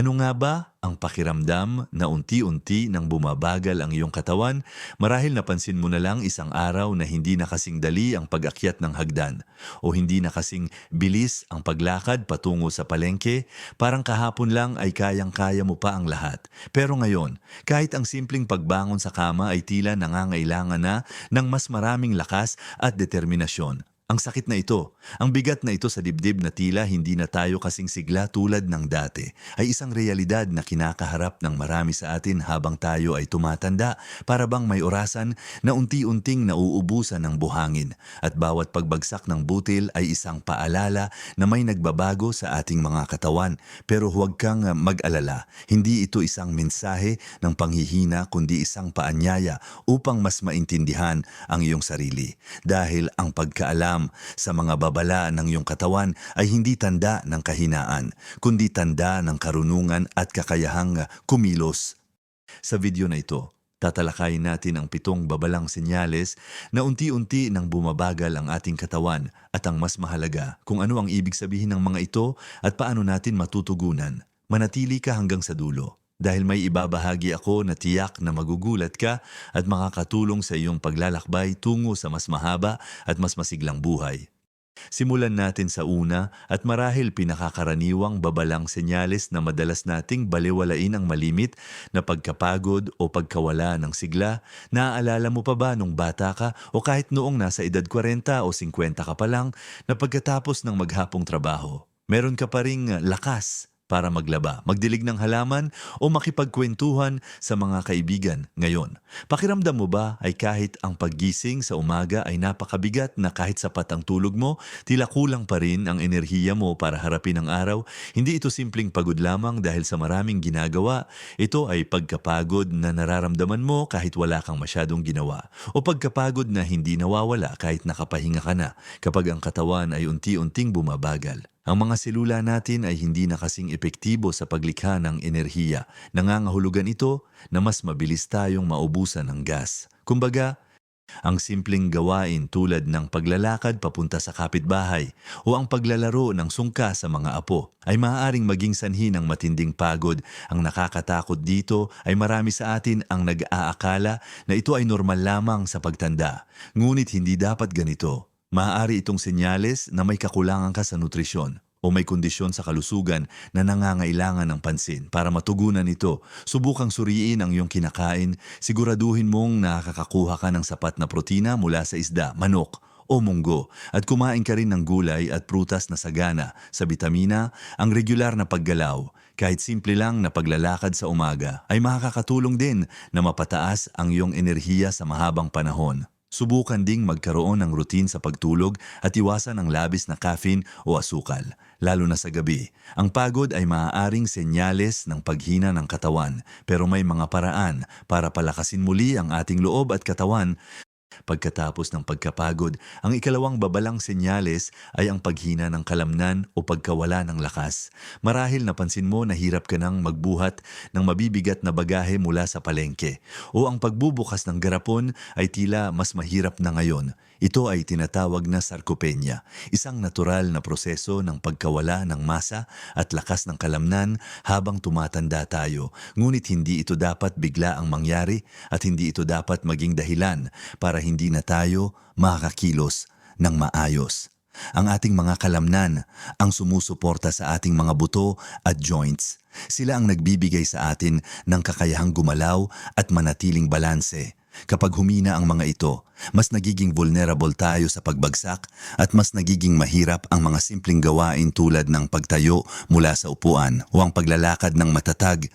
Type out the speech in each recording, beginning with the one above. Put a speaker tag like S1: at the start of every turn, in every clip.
S1: Ano nga ba ang pakiramdam na unti-unti nang bumabagal ang iyong katawan marahil napansin mo na lang isang araw na hindi na kasing dali ang pag-akyat ng hagdan o hindi na kasing bilis ang paglakad patungo sa palengke, parang kahapon lang ay kayang-kaya mo pa ang lahat. Pero ngayon, kahit ang simpleng pagbangon sa kama ay tila nangangailangan na ng mas maraming lakas at determinasyon. Ang sakit na ito, ang bigat na ito sa dibdib na tila hindi na tayo kasing sigla tulad ng dati, ay isang realidad na kinakaharap ng marami sa atin habang tayo ay tumatanda para bang may orasan na unti-unting nauubusan ng buhangin at bawat pagbagsak ng butil ay isang paalala na may nagbabago sa ating mga katawan. Pero huwag kang mag-alala, hindi ito isang mensahe ng panghihina kundi isang paanyaya upang mas maintindihan ang iyong sarili. Dahil ang pagkaalam sa mga babala ng iyong katawan ay hindi tanda ng kahinaan, kundi tanda ng karunungan at kakayahang kumilos. Sa video na ito, tatalakayin natin ang pitong babalang senyales na unti-unti nang bumabagal ang ating katawan at ang mas mahalaga kung ano ang ibig sabihin ng mga ito at paano natin matutugunan. Manatili ka hanggang sa dulo dahil may ibabahagi ako na tiyak na magugulat ka at makakatulong sa iyong paglalakbay tungo sa mas mahaba at mas masiglang buhay. Simulan natin sa una at marahil pinakakaraniwang babalang senyales na madalas nating baliwalain ang malimit na pagkapagod o pagkawala ng sigla. Naaalala mo pa ba nung bata ka o kahit noong nasa edad 40 o 50 ka pa lang na pagkatapos ng maghapong trabaho, meron ka pa ring lakas para maglaba, magdilig ng halaman o makipagkwentuhan sa mga kaibigan ngayon. Pakiramdam mo ba ay kahit ang paggising sa umaga ay napakabigat na kahit sapat ang tulog mo, tila kulang pa rin ang enerhiya mo para harapin ang araw? Hindi ito simpleng pagod lamang dahil sa maraming ginagawa. Ito ay pagkapagod na nararamdaman mo kahit wala kang masyadong ginawa. O pagkapagod na hindi nawawala kahit nakapahinga ka na kapag ang katawan ay unti-unting bumabagal. Ang mga selula natin ay hindi na kasing epektibo sa paglikha ng enerhiya. Nangangahulugan ito na mas mabilis tayong maubusan ng gas. Kumbaga, ang simpleng gawain tulad ng paglalakad papunta sa kapitbahay o ang paglalaro ng sungka sa mga apo ay maaaring maging sanhi ng matinding pagod. Ang nakakatakot dito ay marami sa atin ang nag-aakala na ito ay normal lamang sa pagtanda. Ngunit hindi dapat ganito. Maaari itong senyales na may kakulangan ka sa nutrisyon o may kondisyon sa kalusugan na nangangailangan ng pansin. Para matugunan ito, subukang suriin ang iyong kinakain, siguraduhin mong nakakakuha ka ng sapat na protina mula sa isda, manok, o munggo at kumain ka rin ng gulay at prutas na sagana sa bitamina, ang regular na paggalaw, kahit simple lang na paglalakad sa umaga ay makakatulong din na mapataas ang iyong enerhiya sa mahabang panahon. Subukan ding magkaroon ng routine sa pagtulog at iwasan ang labis na caffeine o asukal, lalo na sa gabi. Ang pagod ay maaaring senyales ng paghina ng katawan, pero may mga paraan para palakasin muli ang ating loob at katawan Pagkatapos ng pagkapagod, ang ikalawang babalang senyales ay ang paghina ng kalamnan o pagkawala ng lakas. Marahil napansin mo na hirap ka nang magbuhat ng mabibigat na bagahe mula sa palengke o ang pagbubukas ng garapon ay tila mas mahirap na ngayon. Ito ay tinatawag na sarcopenia, isang natural na proseso ng pagkawala ng masa at lakas ng kalamnan habang tumatanda tayo. Ngunit hindi ito dapat bigla ang mangyari at hindi ito dapat maging dahilan para hindi na tayo makakakilos ng maayos. Ang ating mga kalamnan ang sumusuporta sa ating mga buto at joints. Sila ang nagbibigay sa atin ng kakayahang gumalaw at manatiling balanse. Kapag humina ang mga ito, mas nagiging vulnerable tayo sa pagbagsak at mas nagiging mahirap ang mga simpleng gawain tulad ng pagtayo mula sa upuan o ang paglalakad ng matatag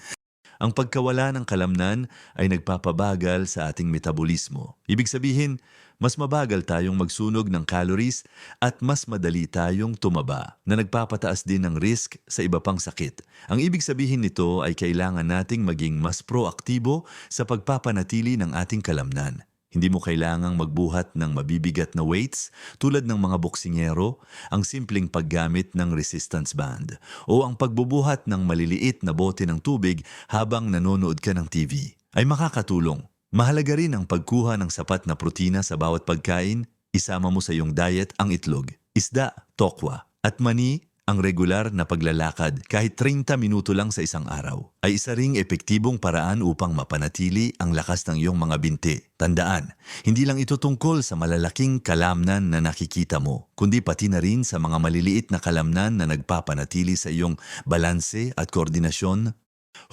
S1: ang pagkawala ng kalamnan ay nagpapabagal sa ating metabolismo. Ibig sabihin, mas mabagal tayong magsunog ng calories at mas madali tayong tumaba na nagpapataas din ng risk sa iba pang sakit. Ang ibig sabihin nito ay kailangan nating maging mas proaktibo sa pagpapanatili ng ating kalamnan. Hindi mo kailangang magbuhat ng mabibigat na weights tulad ng mga boksingero, ang simpleng paggamit ng resistance band, o ang pagbubuhat ng maliliit na bote ng tubig habang nanonood ka ng TV ay makakatulong. Mahalaga rin ang pagkuha ng sapat na protina sa bawat pagkain, isama mo sa iyong diet ang itlog, isda, tokwa, at mani Ang regular na paglalakad kahit 30 minuto lang sa isang araw ay isa ring epektibong paraan upang mapanatili ang lakas ng iyong mga binti. Tandaan, hindi lang ito tungkol sa malalaking kalamnan na nakikita mo, kundi pati na rin sa mga maliliit na kalamnan na nagpapanatili sa iyong balanse at koordinasyon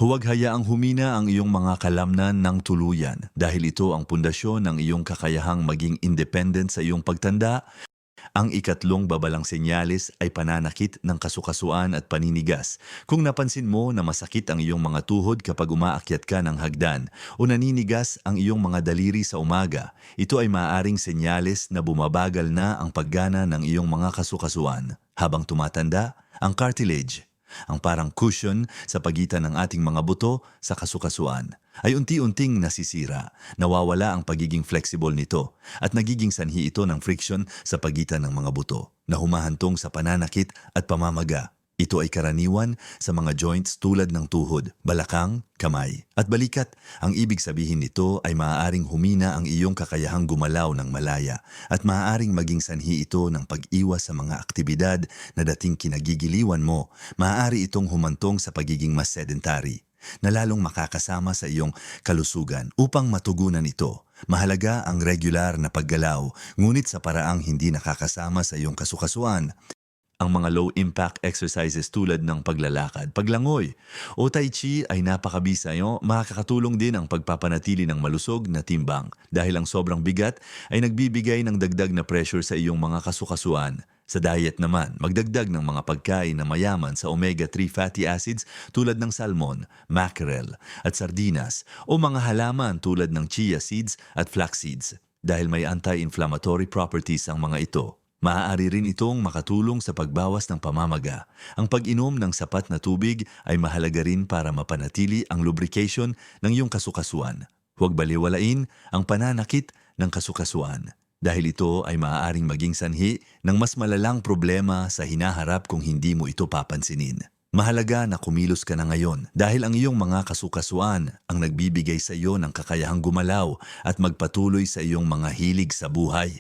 S1: Huwag hayaang humina ang iyong mga kalamnan ng tuluyan dahil ito ang pundasyon ng iyong kakayahang maging independent sa iyong pagtanda. Ang ikatlong babalang senyalis ay pananakit ng kasukasuan at paninigas. Kung napansin mo na masakit ang iyong mga tuhod kapag umaakyat ka ng hagdan o naninigas ang iyong mga daliri sa umaga, ito ay maaaring senyalis na bumabagal na ang paggana ng iyong mga kasukasuan. Habang tumatanda, ang cartilage ang parang cushion sa pagitan ng ating mga buto sa kasukasuan, ay unti-unting nasisira, nawawala ang pagiging flexible nito, at nagiging sanhi ito ng friction sa pagitan ng mga buto, na humahantong sa pananakit at pamamaga. Ito ay karaniwan sa mga joints tulad ng tuhod, balakang, kamay. At balikat, ang ibig sabihin nito ay maaaring humina ang iyong kakayahang gumalaw ng malaya at maaaring maging sanhi ito ng pag-iwas sa mga aktibidad na dating kinagigiliwan mo. Maaari itong humantong sa pagiging mas sedentary na lalong makakasama sa iyong kalusugan upang matugunan ito. Mahalaga ang regular na paggalaw, ngunit sa paraang hindi nakakasama sa iyong kasukasuan ang mga low-impact exercises tulad ng paglalakad, paglangoy o tai chi ay napakabisa nyo, makakatulong din ang pagpapanatili ng malusog na timbang dahil ang sobrang bigat ay nagbibigay ng dagdag na pressure sa iyong mga kasukasuan. Sa diet naman, magdagdag ng mga pagkain na mayaman sa omega-3 fatty acids tulad ng salmon, mackerel at sardinas o mga halaman tulad ng chia seeds at flax seeds dahil may anti-inflammatory properties ang mga ito. Maaari rin itong makatulong sa pagbawas ng pamamaga. Ang pag-inom ng sapat na tubig ay mahalaga rin para mapanatili ang lubrication ng iyong kasukasuan. Huwag baliwalain ang pananakit ng kasukasuan dahil ito ay maaaring maging sanhi ng mas malalang problema sa hinaharap kung hindi mo ito papansinin. Mahalaga na kumilos ka na ngayon dahil ang iyong mga kasukasuan ang nagbibigay sa iyo ng kakayahang gumalaw at magpatuloy sa iyong mga hilig sa buhay.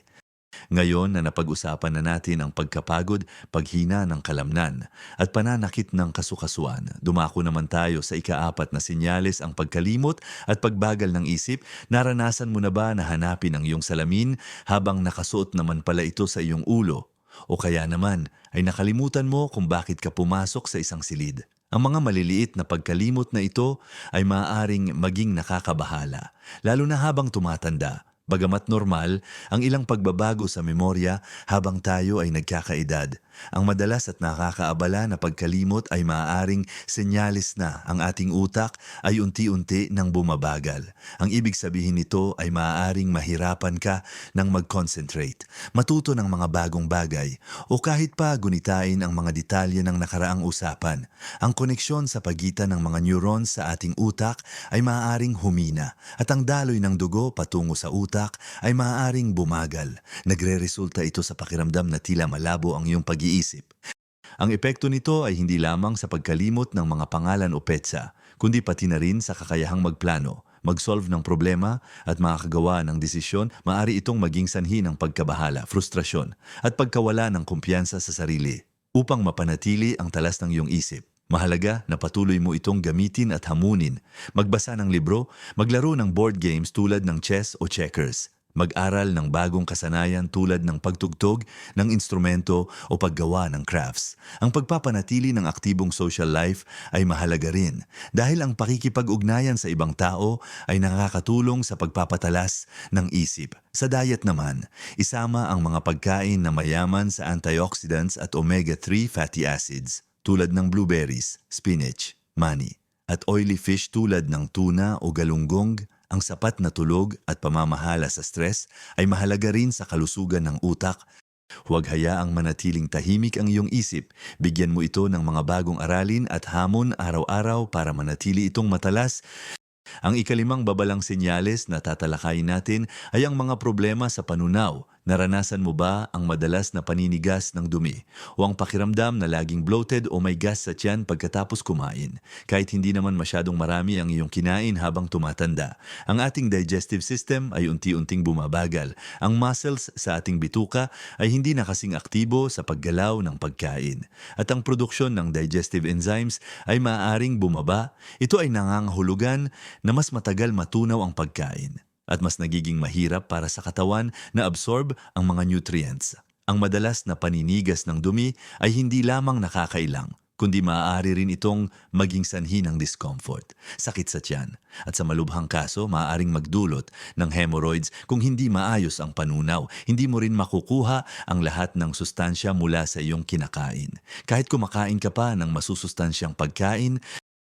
S1: Ngayon na napag-usapan na natin ang pagkapagod, paghina ng kalamnan at pananakit ng kasukasuan, dumako naman tayo sa ikaapat na sinyales ang pagkalimot at pagbagal ng isip. Naranasan mo na ba na hanapin ang iyong salamin habang nakasuot naman pala ito sa iyong ulo? O kaya naman ay nakalimutan mo kung bakit ka pumasok sa isang silid? Ang mga maliliit na pagkalimot na ito ay maaaring maging nakakabahala, lalo na habang tumatanda Bagamat normal ang ilang pagbabago sa memorya habang tayo ay nagkakaedad, ang madalas at nakakaabala na pagkalimot ay maaaring senyalis na ang ating utak ay unti-unti nang bumabagal. Ang ibig sabihin nito ay maaaring mahirapan ka ng mag-concentrate, matuto ng mga bagong bagay, o kahit pa gunitain ang mga detalye ng nakaraang usapan. Ang koneksyon sa pagitan ng mga neurons sa ating utak ay maaaring humina at ang daloy ng dugo patungo sa utak ay maaaring bumagal. Nagre-resulta ito sa pakiramdam na tila malabo ang iyong pag pag-iisip. Ang epekto nito ay hindi lamang sa pagkalimot ng mga pangalan o petsa, kundi pati na rin sa kakayahang magplano, mag-solve ng problema at makakagawa ng desisyon, maari itong maging sanhi ng pagkabahala, frustrasyon at pagkawala ng kumpiyansa sa sarili. Upang mapanatili ang talas ng iyong isip, Mahalaga na patuloy mo itong gamitin at hamunin. Magbasa ng libro, maglaro ng board games tulad ng chess o checkers. Mag-aral ng bagong kasanayan tulad ng pagtugtog ng instrumento o paggawa ng crafts. Ang pagpapanatili ng aktibong social life ay mahalaga rin dahil ang pakikipag-ugnayan sa ibang tao ay nakakatulong sa pagpapatalas ng isip. Sa diet naman, isama ang mga pagkain na mayaman sa antioxidants at omega-3 fatty acids tulad ng blueberries, spinach, mani, at oily fish tulad ng tuna o galunggong ang sapat na tulog at pamamahala sa stress ay mahalaga rin sa kalusugan ng utak. Huwag hayaang manatiling tahimik ang iyong isip. Bigyan mo ito ng mga bagong aralin at hamon araw-araw para manatili itong matalas ang ikalimang babalang senyales na tatalakayin natin ay ang mga problema sa panunaw Naranasan mo ba ang madalas na paninigas ng dumi o ang pakiramdam na laging bloated o may gas sa tiyan pagkatapos kumain? Kahit hindi naman masyadong marami ang iyong kinain habang tumatanda. Ang ating digestive system ay unti-unting bumabagal. Ang muscles sa ating bituka ay hindi na kasing aktibo sa paggalaw ng pagkain. At ang produksyon ng digestive enzymes ay maaaring bumaba. Ito ay nangangahulugan na mas matagal matunaw ang pagkain at mas nagiging mahirap para sa katawan na absorb ang mga nutrients. Ang madalas na paninigas ng dumi ay hindi lamang nakakailang, kundi maaari rin itong maging sanhi ng discomfort, sakit sa tiyan, at sa malubhang kaso maaaring magdulot ng hemorrhoids kung hindi maayos ang panunaw. Hindi mo rin makukuha ang lahat ng sustansya mula sa iyong kinakain. Kahit kumakain ka pa ng masusustansyang pagkain,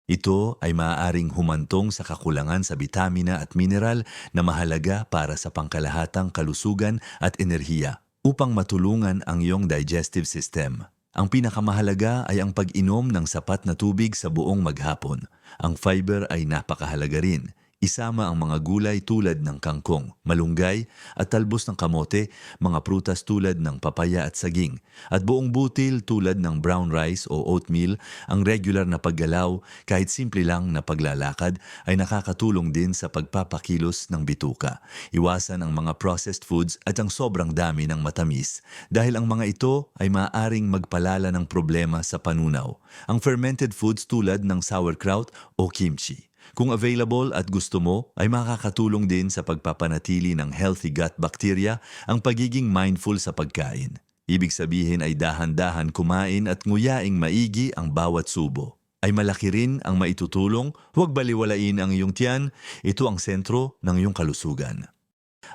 S1: ito ay maaaring humantong sa kakulangan sa bitamina at mineral na mahalaga para sa pangkalahatang kalusugan at enerhiya upang matulungan ang iyong digestive system. Ang pinakamahalaga ay ang pag-inom ng sapat na tubig sa buong maghapon. Ang fiber ay napakahalaga rin Isama ang mga gulay tulad ng kangkong, malunggay at talbos ng kamote, mga prutas tulad ng papaya at saging, at buong butil tulad ng brown rice o oatmeal, ang regular na paggalaw kahit simple lang na paglalakad ay nakakatulong din sa pagpapakilos ng bituka. Iwasan ang mga processed foods at ang sobrang dami ng matamis dahil ang mga ito ay maaaring magpalala ng problema sa panunaw. Ang fermented foods tulad ng sauerkraut o kimchi kung available at gusto mo, ay makakatulong din sa pagpapanatili ng healthy gut bacteria ang pagiging mindful sa pagkain. Ibig sabihin ay dahan-dahan kumain at nguyaing maigi ang bawat subo. Ay malaki rin ang maitutulong, huwag baliwalain ang iyong tiyan, ito ang sentro ng iyong kalusugan.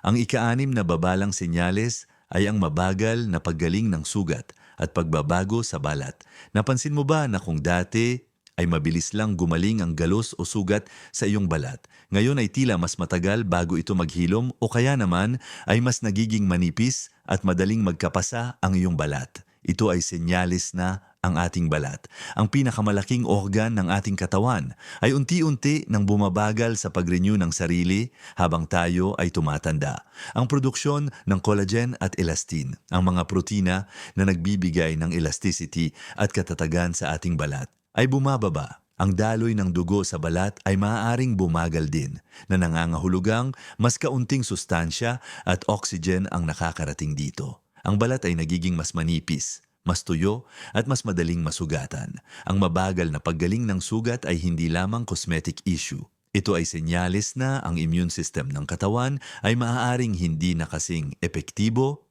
S1: Ang ikaanim na babalang senyales ay ang mabagal na paggaling ng sugat at pagbabago sa balat. Napansin mo ba na kung dati ay mabilis lang gumaling ang galos o sugat sa iyong balat. Ngayon ay tila mas matagal bago ito maghilom o kaya naman ay mas nagiging manipis at madaling magkapasa ang iyong balat. Ito ay senyalis na ang ating balat. Ang pinakamalaking organ ng ating katawan ay unti-unti nang bumabagal sa pag-renew ng sarili habang tayo ay tumatanda. Ang produksyon ng collagen at elastin, ang mga protina na nagbibigay ng elasticity at katatagan sa ating balat ay bumababa. Ang daloy ng dugo sa balat ay maaaring bumagal din na nangangahulugang mas kaunting sustansya at oxygen ang nakakarating dito. Ang balat ay nagiging mas manipis, mas tuyo at mas madaling masugatan. Ang mabagal na paggaling ng sugat ay hindi lamang cosmetic issue. Ito ay senyales na ang immune system ng katawan ay maaaring hindi na kasing epektibo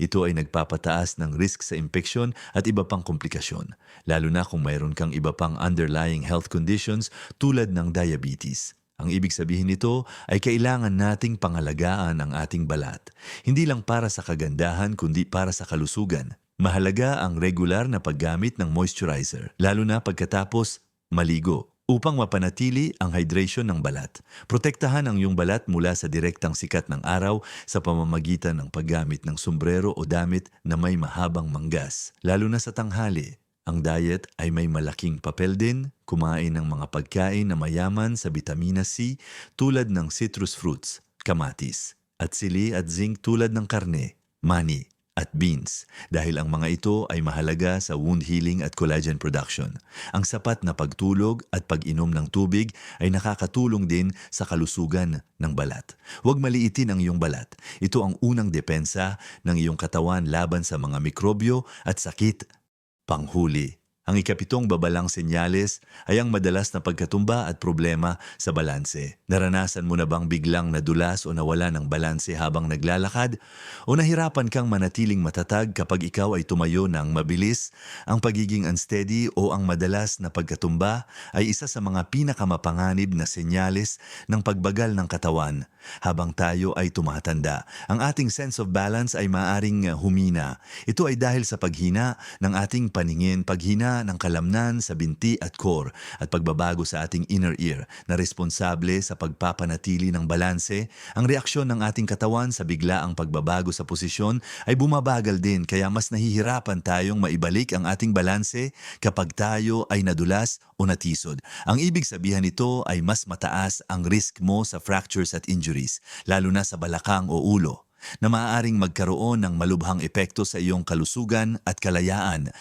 S1: ito ay nagpapataas ng risk sa impeksyon at iba pang komplikasyon, lalo na kung mayroon kang iba pang underlying health conditions tulad ng diabetes. Ang ibig sabihin nito ay kailangan nating pangalagaan ang ating balat, hindi lang para sa kagandahan kundi para sa kalusugan. Mahalaga ang regular na paggamit ng moisturizer, lalo na pagkatapos maligo upang mapanatili ang hydration ng balat. Protektahan ang iyong balat mula sa direktang sikat ng araw sa pamamagitan ng paggamit ng sombrero o damit na may mahabang manggas, lalo na sa tanghali. Ang diet ay may malaking papel din, kumain ng mga pagkain na mayaman sa vitamina C tulad ng citrus fruits, kamatis, at sili at zinc tulad ng karne, mani, at beans dahil ang mga ito ay mahalaga sa wound healing at collagen production. Ang sapat na pagtulog at pag-inom ng tubig ay nakakatulong din sa kalusugan ng balat. Huwag maliitin ang iyong balat. Ito ang unang depensa ng iyong katawan laban sa mga mikrobyo at sakit. Panghuli ang ikapitong babalang senyales ay ang madalas na pagkatumba at problema sa balanse. Naranasan mo na bang biglang nadulas o nawala ng balanse habang naglalakad? O nahirapan kang manatiling matatag kapag ikaw ay tumayo ng mabilis? Ang pagiging unsteady o ang madalas na pagkatumba ay isa sa mga pinakamapanganib na senyales ng pagbagal ng katawan. Habang tayo ay tumatanda, ang ating sense of balance ay maaring humina. Ito ay dahil sa paghina ng ating paningin, paghina ng kalamnan sa binti at core at pagbabago sa ating inner ear na responsable sa pagpapanatili ng balanse, ang reaksyon ng ating katawan sa biglaang pagbabago sa posisyon ay bumabagal din kaya mas nahihirapan tayong maibalik ang ating balanse kapag tayo ay nadulas o natisod. Ang ibig sabihin nito ay mas mataas ang risk mo sa fractures at injuries, lalo na sa balakang o ulo. na maaaring magkaroon ng malubhang epekto sa iyong kalusugan at kalayaan.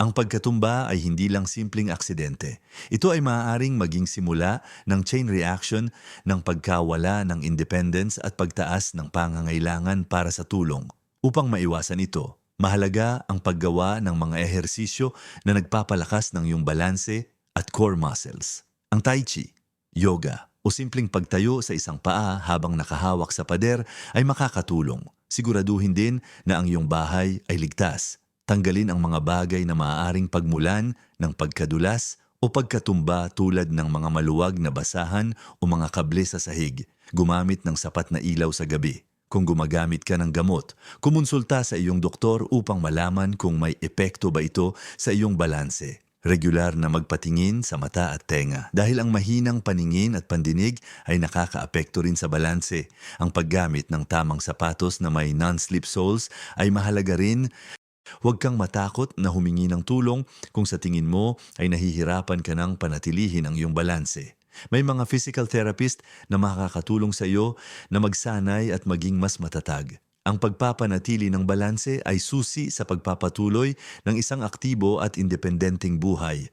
S1: Ang pagkatumba ay hindi lang simpleng aksidente. Ito ay maaaring maging simula ng chain reaction ng pagkawala ng independence at pagtaas ng pangangailangan para sa tulong. Upang maiwasan ito, mahalaga ang paggawa ng mga ehersisyo na nagpapalakas ng iyong balanse at core muscles. Ang Tai Chi, yoga, o simpleng pagtayo sa isang paa habang nakahawak sa pader ay makakatulong. Siguraduhin din na ang iyong bahay ay ligtas. Tanggalin ang mga bagay na maaaring pagmulan ng pagkadulas o pagkatumba tulad ng mga maluwag na basahan o mga kable sa sahig. Gumamit ng sapat na ilaw sa gabi. Kung gumagamit ka ng gamot, kumonsulta sa iyong doktor upang malaman kung may epekto ba ito sa iyong balanse. Regular na magpatingin sa mata at tenga dahil ang mahinang paningin at pandinig ay nakakaapekto rin sa balanse. Ang paggamit ng tamang sapatos na may non-slip soles ay mahalaga rin Huwag kang matakot na humingi ng tulong kung sa tingin mo ay nahihirapan ka ng panatilihin ang iyong balanse. May mga physical therapist na makakatulong sa iyo na magsanay at maging mas matatag. Ang pagpapanatili ng balanse ay susi sa pagpapatuloy ng isang aktibo at independenteng buhay.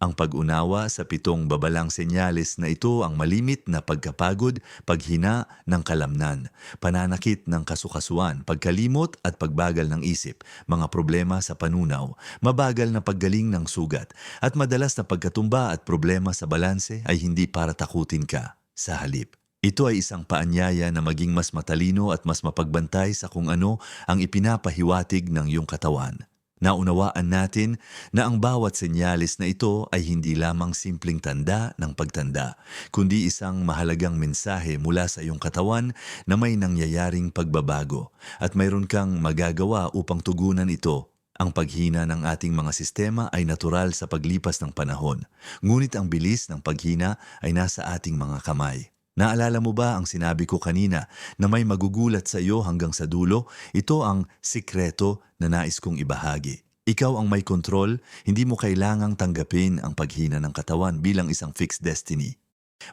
S1: Ang pag-unawa sa pitong babalang senyales na ito ang malimit na pagkapagod, paghina ng kalamnan, pananakit ng kasukasuan, pagkalimot at pagbagal ng isip, mga problema sa panunaw, mabagal na paggaling ng sugat, at madalas na pagkatumba at problema sa balanse ay hindi para takutin ka. Sa halip, ito ay isang paanyaya na maging mas matalino at mas mapagbantay sa kung ano ang ipinapahiwatig ng iyong katawan. Naunawaan natin na ang bawat senyalis na ito ay hindi lamang simpleng tanda ng pagtanda, kundi isang mahalagang mensahe mula sa iyong katawan na may nangyayaring pagbabago at mayroon kang magagawa upang tugunan ito. Ang paghina ng ating mga sistema ay natural sa paglipas ng panahon, ngunit ang bilis ng paghina ay nasa ating mga kamay. Naalala mo ba ang sinabi ko kanina na may magugulat sa iyo hanggang sa dulo? Ito ang sikreto na nais kong ibahagi. Ikaw ang may kontrol, hindi mo kailangang tanggapin ang paghina ng katawan bilang isang fixed destiny.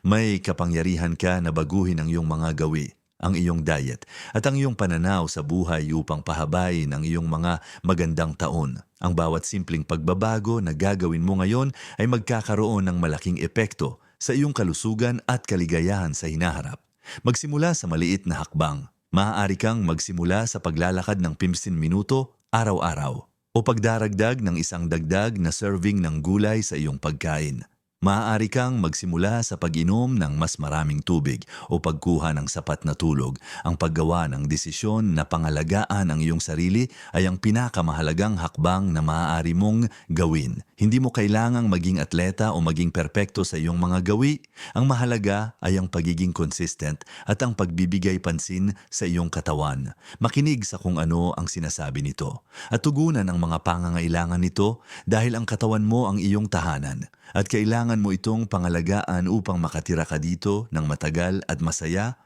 S1: May kapangyarihan ka na baguhin ang iyong mga gawi, ang iyong diet, at ang iyong pananaw sa buhay upang pahabain ang iyong mga magandang taon. Ang bawat simpleng pagbabago na gagawin mo ngayon ay magkakaroon ng malaking epekto sa iyong kalusugan at kaligayahan sa hinaharap. Magsimula sa maliit na hakbang. Maaari kang magsimula sa paglalakad ng 15 minuto araw-araw o pagdaragdag ng isang dagdag na serving ng gulay sa iyong pagkain. Maaari kang magsimula sa pag-inom ng mas maraming tubig o pagkuha ng sapat na tulog. Ang paggawa ng desisyon na pangalagaan ang iyong sarili ay ang pinakamahalagang hakbang na maaari mong gawin. Hindi mo kailangang maging atleta o maging perpekto sa iyong mga gawi. Ang mahalaga ay ang pagiging consistent at ang pagbibigay pansin sa iyong katawan. Makinig sa kung ano ang sinasabi nito at tugunan ang mga pangangailangan nito dahil ang katawan mo ang iyong tahanan at kailangan mo itong pangalagaan upang makatira ka dito ng matagal at masaya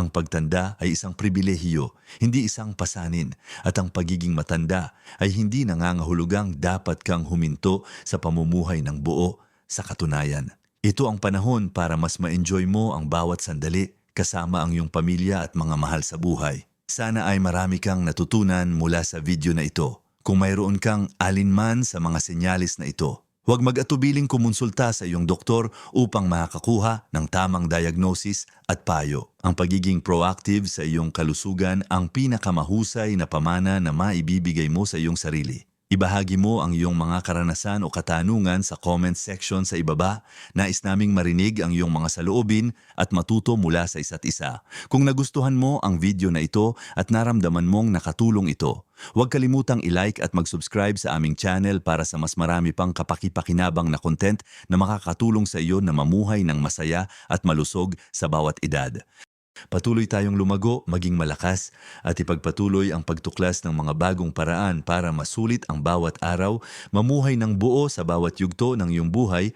S1: ang pagtanda ay isang pribilehiyo, hindi isang pasanin, at ang pagiging matanda ay hindi nangangahulugang dapat kang huminto sa pamumuhay ng buo sa katunayan. Ito ang panahon para mas ma-enjoy mo ang bawat sandali kasama ang iyong pamilya at mga mahal sa buhay. Sana ay marami kang natutunan mula sa video na ito. Kung mayroon kang alinman sa mga senyalis na ito, Huwag mag-atubiling kumonsulta sa iyong doktor upang makakakuha ng tamang diagnosis at payo. Ang pagiging proactive sa iyong kalusugan ang pinakamahusay na pamana na maibibigay mo sa iyong sarili. Ibahagi mo ang iyong mga karanasan o katanungan sa comment section sa ibaba. Nais naming marinig ang iyong mga saloobin at matuto mula sa isa't isa. Kung nagustuhan mo ang video na ito at naramdaman mong nakatulong ito, huwag kalimutang i-like at mag-subscribe sa aming channel para sa mas marami pang kapakipakinabang na content na makakatulong sa iyo na mamuhay ng masaya at malusog sa bawat edad. Patuloy tayong lumago, maging malakas, at ipagpatuloy ang pagtuklas ng mga bagong paraan para masulit ang bawat araw, mamuhay ng buo sa bawat yugto ng iyong buhay